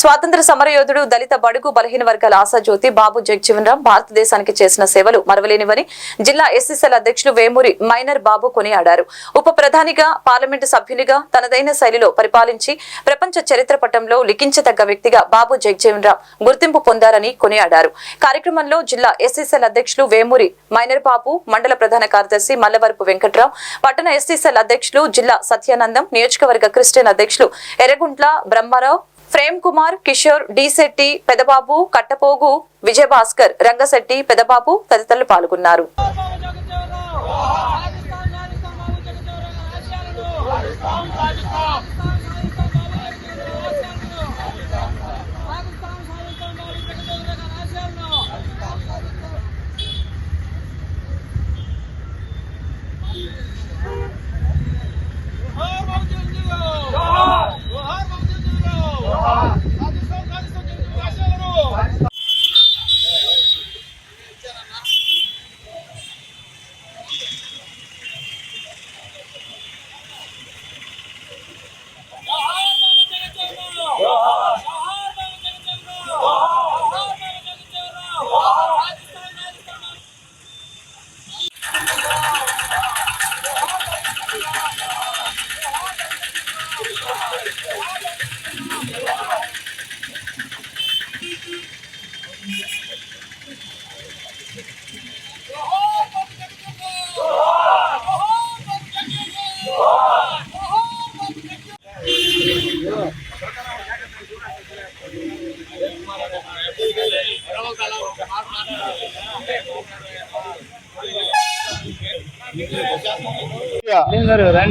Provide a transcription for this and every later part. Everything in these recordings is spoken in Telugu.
స్వాతంత్ర సమరయోధుడు దళిత బడుగు బలహీన వర్గాల ఆశాజ్యోతి బాబు జగజీవన్ రామ్ భారతదేశానికి చేసిన సేవలు మరవలేనివని జిల్లా ఎస్ఎస్ఎల్ అధ్యక్షులు వేమూరి మైనర్ బాబు కొనియాడారు. ఉప ప్రధానిగా పార్లమెంటు సభ్యునిగా తనదైన శైలిలో పరిపాలించి ప్రపంచ చరిత్ర పటంలో లిఖించదగ్గ వ్యక్తిగా బాబు జగజీవన్ రామ్ గుర్తింపు పొందారని కొనియాడారు. కార్యక్రమంలో జిల్లా ఎస్ఎస్ఎల్ అధ్యక్షులు వేమూరి మైనర్ బాబు మండల ప్రధాన కార్యదర్శి మల్లవరపు వెంకట్రావు పట్టణ ఎస్ఎస్ఎల్ అధ్యక్షులు జిల్లా సత్యానందం నియోజకవర్గ క్రిస్టియన్ అధ్యక్షులు ఎర్రగుంట్ల బ్రహ్మారావు ప్రేమ్ కుమార్ కిషోర్ డిశెట్టి పెదబాబు కట్టపోగు విజయభాస్కర్ రంగశెట్టి పెదబాబు తదితరులు పాల్గొన్నారు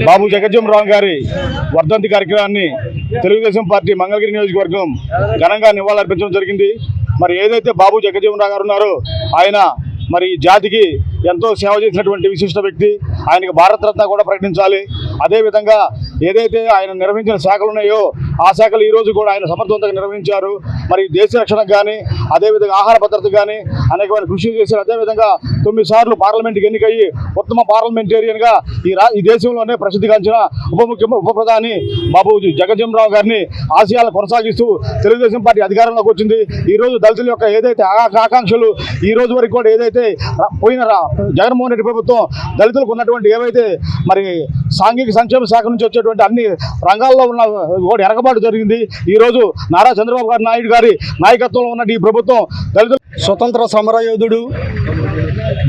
బాబు జగజ్జంరావు గారి వర్ధంతి కార్యక్రమాన్ని తెలుగుదేశం పార్టీ మంగళగిరి నియోజకవర్గం ఘనంగా నివాళులర్పించడం జరిగింది. మరి ఏదైతే బాబు జగజ్జంరావు గారు ఉన్నారో ఆయన మరి ఈ జాతికి ఎంతో సేవ చేసినటువంటి విశిష్ట వ్యక్తి. ఆయనకి భారతరత్న కూడా ప్రకటించాలి. అదేవిధంగా ఏదైతే ఆయన నిర్వహించిన శాఖలు ఉన్నాయో ఆ శాఖలు ఈ రోజు కూడా ఆయన సమర్థవంతంగా నిర్వహించారు. మరి దేశ రక్షణకు కానీ అదేవిధంగా ఆహార భద్రత కానీ అనేకమైన కృషి చేశారు. అదేవిధంగా తొమ్మిది సార్లు పార్లమెంట్కి ఎన్నికయ్యి ఉత్తమ పార్లమెంటేరియన్గా ఈ రా ఈ దేశంలోనే ప్రసిద్ధిగాంచిన ఉప ముఖ్యమంత్రి ఉప ప్రధాని బాబు జగజ్జంరావు గారిని ఆశయాలను కొనసాగిస్తూ తెలుగుదేశం పార్టీ అధికారంలోకి వచ్చింది. ఈరోజు దళితుల యొక్క ఏదైతే ఆకాంక్షలు ఈ రోజు వరకు కూడా ఏదైతే పోయిన జగన్మోహన్ రెడ్డి ప్రభుత్వం దళితులకు ఉన్నటువంటి ఏవైతే మరి సాంఘిక సంక్షేమ శాఖ నుంచి వచ్చేటువంటి అన్ని రంగాల్లో ఉన్న కూడా పొరపాటు జరిగింది. ఈ రోజు నారా చంద్రబాబు గారు నాయుడు గారి నాయకత్వంలో ఉన్న ఈ ప్రభుత్వం దళితులు స్వతంత్ర సమరయోధుడు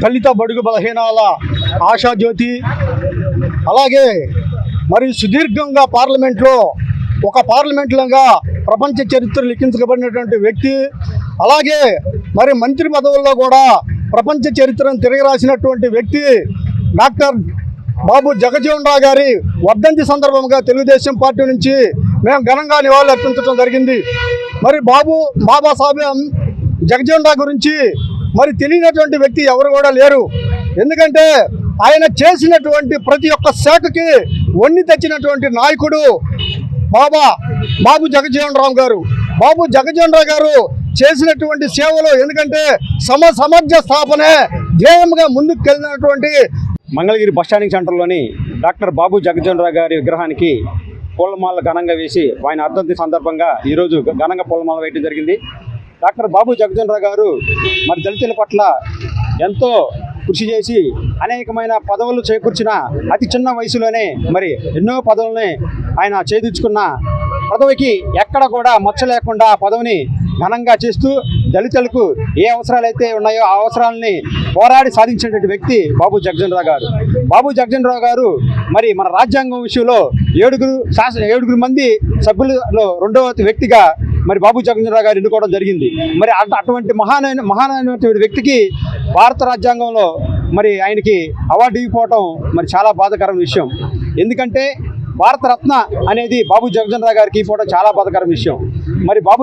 దళిత బడుగు బలహీనాల ఆశాజ్యోతి అలాగే మరి సుదీర్ఘంగా పార్లమెంట్లో ఒక పార్లమెంట్లంగా ప్రపంచ చరిత్ర లిఖించబడినటువంటి వ్యక్తి అలాగే మరి మంత్రి పదవుల్లో కూడా ప్రపంచ చరిత్రను తిరగరాసినటువంటి వ్యక్తి డాక్టర్ బాబు జగజీవన్ రావు గారి వర్ధంతి సందర్భంగా తెలుగుదేశం పార్టీ నుంచి మేము ఘనంగా నివాళులు అర్పించడం జరిగింది. మరి బాబు బాబాసాహెబ్ జగజీవన్ రావు గురించి మరి తెలియనటువంటి వ్యక్తి ఎవరు కూడా లేరు. ఎందుకంటే ఆయన చేసినటువంటి ప్రతి ఒక్క శాఖకి వన్ని తెచ్చినటువంటి నాయకుడు బాబా బాబు జగజీవన్ రావు గారు. బాబు జగజీవన్ రావు గారు చేసినటువంటి సేవలు ఎందుకంటే సమ సమర్థ స్థాపనే ధ్యేయంగా ముందుకు వెళ్ళినటువంటి మంగళగిరి బస్ స్టాండింగ్ సెంటర్లోని డాక్టర్ బాబు జగజ్జనరావు గారి విగ్రహానికి పూలమాల ఘనంగా వేసి ఆయన అర్థంతి సందర్భంగా ఈరోజు ఘనంగా పూలమాల వేయడం జరిగింది. డాక్టర్ బాబు జగజ్జనరావు గారు మరి దళితుల పట్ల ఎంతో కృషి చేసి అనేకమైన పదవులు చేకూర్చిన అతి చిన్న వయసులోనే మరి ఎన్నో పదవులని ఆయన చేదించుకున్న పదవికి ఎక్కడ కూడా మచ్చ లేకుండా పదవిని ఘనంగా చేస్తూ దళితులకు ఏ అవసరాలు అయితే ఉన్నాయో ఆ అవసరాలని పోరాడి సాధించినటువంటి వ్యక్తి బాబు జగజనరావు గారు. బాబు జగజనరావు గారు మరి మన రాజ్యాంగం విషయంలో ఏడుగురు శాసన ఏడుగురు మంది సభ్యులలో రెండవ వ్యక్తిగా మరి బాబు జగజనరావు గారు ఎన్నుకోవడం జరిగింది. మరి అటువంటి మహానైన మహానైనటువంటి వ్యక్తికి భారత రాజ్యాంగంలో మరి ఆయనకి అవార్డు ఇవ్వకపోవటం మరి చాలా బాధాకరమైన విషయం. ఎందుకంటే భారతరత్న అనేది బాబు జగజనరావు గారికి ఇవ్వడం చాలా బాధాకరమైన విషయం. మరి బాబు